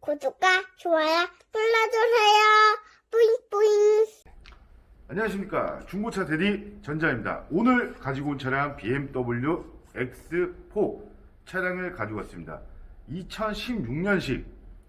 구독과 좋아요 눌러주세요. 뿌잉뿌잉. 안녕하십니까. 중고차 대리 전자입니다. 오늘 가지고 온 차량 BMW X4 차량을 가지고 왔습니다. 2016년식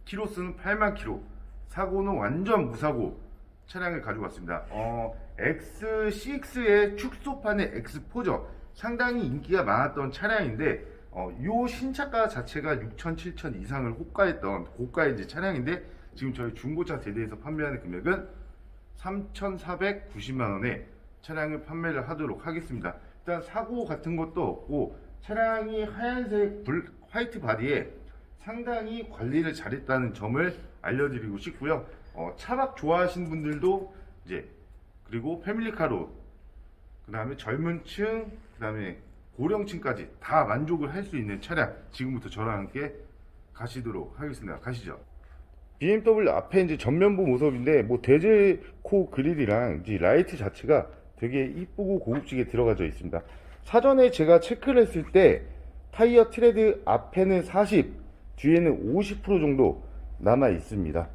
키로수는 8만 키로 사고는 완전 무사고 차량을 가지고 왔습니다. 어, X6의 축소판의 X4죠. 상당히 인기가 많았던 차량인데 어, 요 신차가 자체가 6천 7천 이상을 호가했던 고가의 이제 차량인데 지금 저희 중고차 대리에서 판매하는 금액은 3,490만 원에 차량을 판매를 하도록 하겠습니다. 일단 사고 같은 것도 없고 차량이 하얀색 불, 화이트 바디에 상당히 관리를 잘했다는 점을 알려드리고 싶고요. 어, 차박 좋아하시는 분들도 이제 그리고 패밀리카로 그 다음에 젊은 층 그 다음에 고령층까지 다 만족을 할 수 있는 차량 지금부터 저랑 함께 가시도록 하겠습니다. 가시죠. BMW 앞에 이제 전면부 모습인데 뭐 데즈코 그릴이랑 이제 라이트 자체가 되게 이쁘고 고급지게 들어가져 있습니다. 사전에 제가 체크를 했을 때 타이어 트레드 앞에는 40, 뒤에는 50% 정도 남아 있습니다.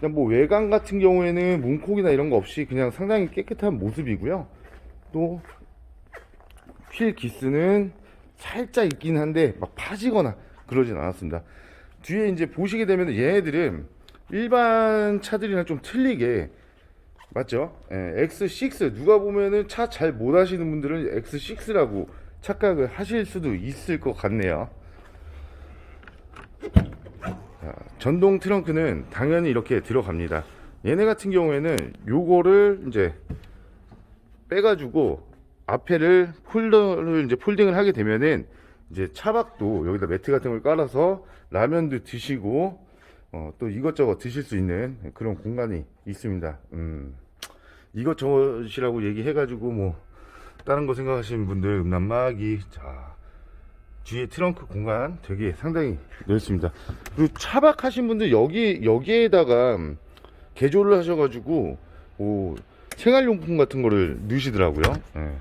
그냥 뭐 외관 같은 경우에는 문콕이나 이런 거 없이 그냥 상당히 깨끗한 모습이고요. 또 휠 기스는 살짝 있긴 한데 막 파지거나 그러진 않았습니다. 뒤에 이제 보시게 되면 얘네들은 일반 차들이랑 좀 틀리게 맞죠? 예, X6 누가 보면은 차 잘 못 하시는 분들은 X6라고 착각을 하실 수도 있을 것 같네요. 자, 전동 트렁크는 당연히 이렇게 들어갑니다. 얘네 같은 경우에는 요거를 이제 빼가지고 앞에를 폴더를 이제 폴딩을 하게 되면은 이제 차박도 여기다 매트 같은 걸 깔아서 라면도 드시고 어, 또 이것저것 드실 수 있는 그런 공간이 있습니다. 음, 이것저것이라고 얘기해가지고 뭐 다른 거 생각하시는 분들 음란마귀 자 뒤에 트렁크 공간 되게 상당히 넓습니다. 그리고 차박하신 분들 여기 여기에다가 개조를 하셔가지고 뭐 생활용품 같은 거를 넣으시더라고요. 예.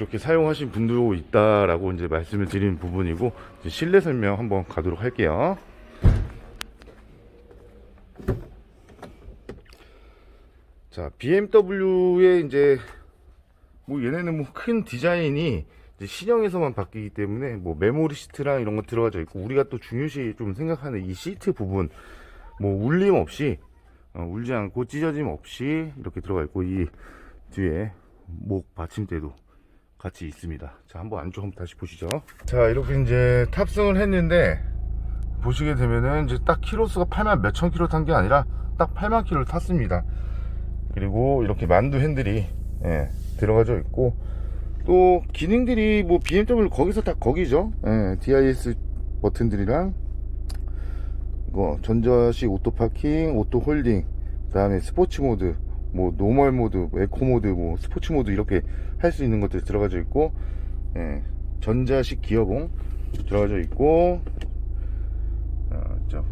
이렇게 사용하신 분도 있다라고 이제 말씀을 드리는 부분이고 실내 설명 한번 가도록 할게요. 자, BMW의 이제 뭐 얘네는 뭐 큰 디자인이 신형에서만 바뀌기 때문에 뭐 메모리 시트랑 이런 거 들어가져 있고 우리가 또 중요시 좀 생각하는 이 시트 부분 뭐 울림 없이 어, 울지 않고 찢어짐 없이 이렇게 들어가 있고 이 뒤에 목 받침대도 같이 있습니다. 자, 한번 안쪽 한번 다시 보시죠. 자, 이렇게 이제 탑승을 했는데 보시게 되면은 이제 딱 키로수가 8만 몇천 킬로 탄 게 아니라 딱 8만 킬로를 탔습니다. 그리고 이렇게 만두 핸들이 예, 들어가져 있고 또 기능들이 뭐 BMW 거기서 다 거기죠. 예, DIS 버튼들이랑 이거 전자식 오토 파킹, 오토 홀딩, 그 다음에 스포츠 모드, 뭐 노멀 모드, 뭐 에코 모드, 뭐 스포츠 모드 이렇게 할 수 있는 것들이 들어가져 있고 예, 전자식 기어봉 들어가져 있고 어, 저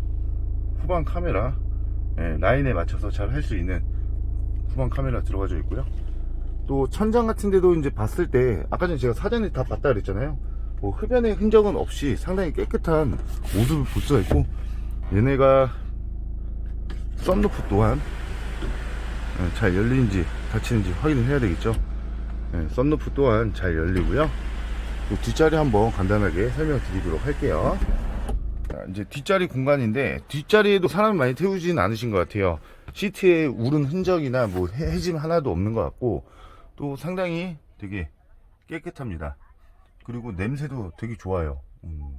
후방 카메라 예, 라인에 맞춰서 잘 할 수 있는 후방 카메라 들어가져 있고요. 또 천장 같은 데도 이제 봤을 때 아까 전에 제가 사전에 다 봤다 그랬잖아요. 뭐 흡연의 흔적은 없이 상당히 깨끗한 모습을 볼 수가 있고 얘네가 썬루프 또한 예, 잘 열리는지 닫히는지 확인을 해야 되겠죠. 예, 썬루프 또한 잘 열리고요. 또 뒷자리 한번 간단하게 설명드리도록 할게요. 자, 이제 뒷자리 공간인데 뒷자리에도 사람이 많이 태우진 않으신 것 같아요. 시트에 우른 흔적이나 뭐 해- 해짐 하나도 없는 것 같고 또 상당히 되게 깨끗합니다. 그리고 냄새도 되게 좋아요. 음,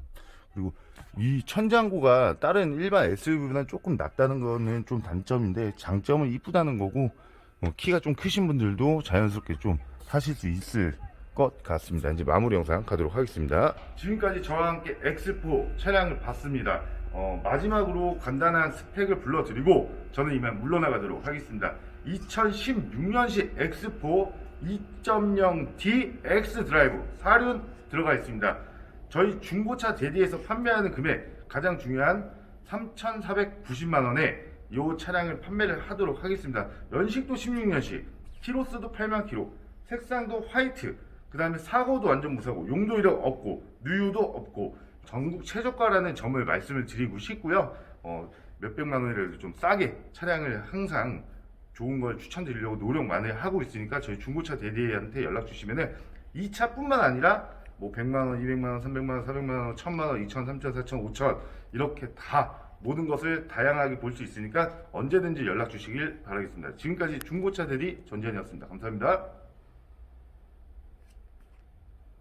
그리고 이 천장고가 다른 일반 SUV보다 조금 낮다는 거는 좀 단점인데 장점은 이쁘다는 거고 뭐 키가 좀 크신 분들도 자연스럽게 좀 타실 수 있을 것 같습니다. 이제 마무리 영상 가도록 하겠습니다. 지금까지 저와 함께 X4 차량을 봤습니다. 어, 마지막으로 간단한 스펙을 불러드리고 저는 이만 물러나가도록 하겠습니다. 2016년식 X4 2.0D X 드라이브 4륜 들어가 있습니다. 저희 중고차 대디에서 판매하는 금액 가장 중요한 3,490만 원에 이 차량을 판매를 하도록 하겠습니다. 연식도 16년식, 키로수도 8만 키로, 색상도 화이트, 그 다음에 사고도 완전 무사고, 용도 이력 없고, 누유도 없고, 전국 최저가라는 점을 말씀을 드리고 싶고요. 어, 몇백만 원이라도 좀 싸게 차량을 항상 좋은 걸 추천드리려고 노력 많이 하고 있으니까 저희 중고차 대리한테 연락 주시면은 이 차뿐만 아니라 뭐 100만 원, 200만 원, 300만 원, 400만 원, 1000만 원, 2000, 3000, 4000, 5000 이렇게 다 모든 것을 다양하게 볼 수 있으니까 언제든지 연락 주시길 바라겠습니다. 지금까지 중고차 대리 전지현이었습니다. 감사합니다.